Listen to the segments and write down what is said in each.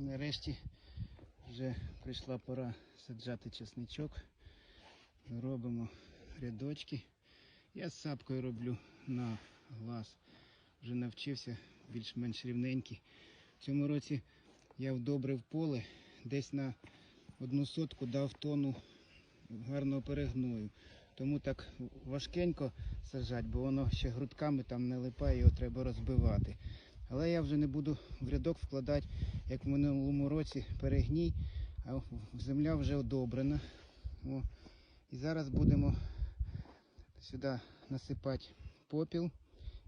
Нарешті вже прийшла пора саджати чесничок. Робимо рядочки. Я з сапкою роблю на глаз. Вже навчився більш-менш рівненький. В цьому році я вдобрив поле, десь на одну сотку дав тону гарного перегною. Тому так важкенько саджати, бо воно ще грудками там не липає, його треба розбивати. Але я вже не буду в рядок вкладати, як в минулому році, перегній, а земля вже одобрена. О. І зараз будемо сюди насипати попіл.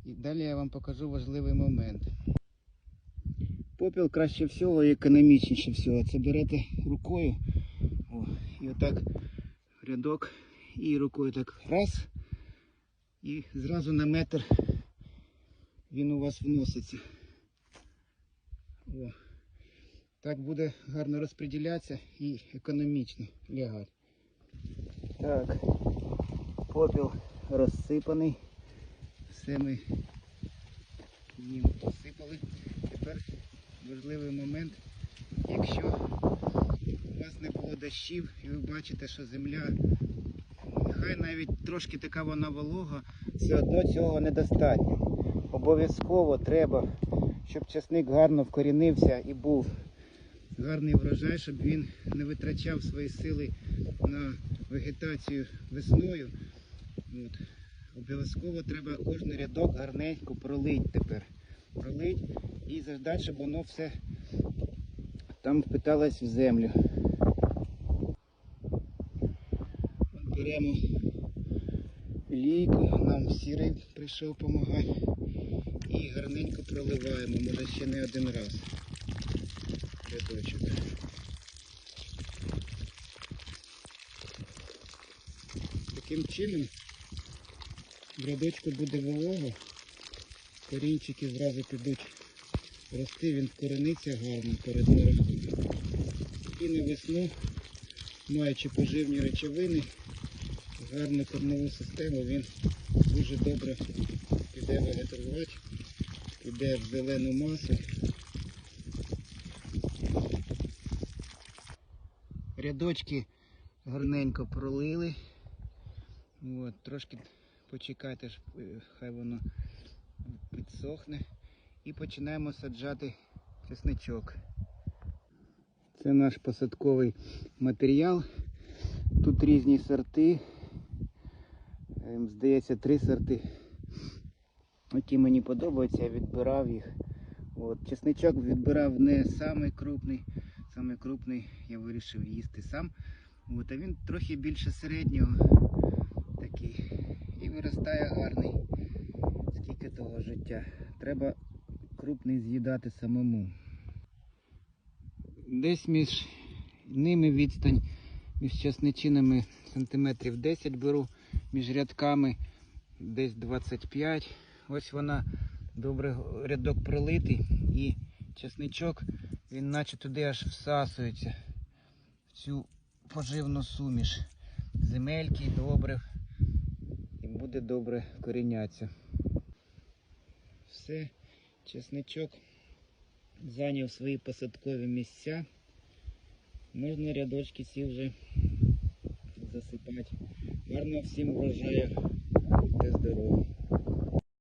І далі я вам покажу важливий момент. Попіл краще всього і економічніше всього. Це берете рукою о, і отак рядок і рукою так раз. І зразу на метр він у вас вноситься. О. Так буде гарно розподілятися і економічно лягати. Так, попіл розсипаний. Все ми їм посипали. Тепер важливий момент, якщо у вас не було дощів і ви бачите, що земля, нехай навіть трошки така вона волога, все одно цього недостатньо. Обов'язково треба, щоб часник гарно вкорінився і був гарний врожай, щоб він не витрачав свої сили на вегетацію весною. От. Обов'язково треба кожен рядок гарненько пролить тепер. Пролить і заждати, щоб воно все там впиталось в землю. Беремо лійку, нам сірий прийшов допомагати. І гарненько проливаємо, може ще не один раз. Рядочок. Таким чином в рядочку буде волого, корінчики зразу підуть рости, він вкорениться гарно перед морозом. І на весну, маючи поживні речовини, гарну корневу систему, він дуже добре піде вегетувати, піде в зелену масу. Рядочки гарненько пролили. От, трошки почекайте, е, хай воно підсохне. І починаємо саджати чесничок. Це наш посадковий матеріал. Тут різні сорти. Ем, Здається, три сорти. Які мені подобаються, я відбирав їх. От. Чесничок відбирав не самий крупний. Самий крупний я вирішив їсти сам. От, а він трохи більше середнього такий. І виростає гарний. Скільки того життя. Треба крупний з'їдати самому. Десь між ними відстань, між часничинами сантиметрів 10 беру, між рядками десь 25. Ось вона добре рядок пролитий і часничок, він наче туди аж всасується в цю поживну суміш. Земельки, добре. І буде добре корінятися. Все, чесничок зайняв свої посадкові місця. Можна рядочки ці вже засипати. Гарно всім врожаю та здоров'я.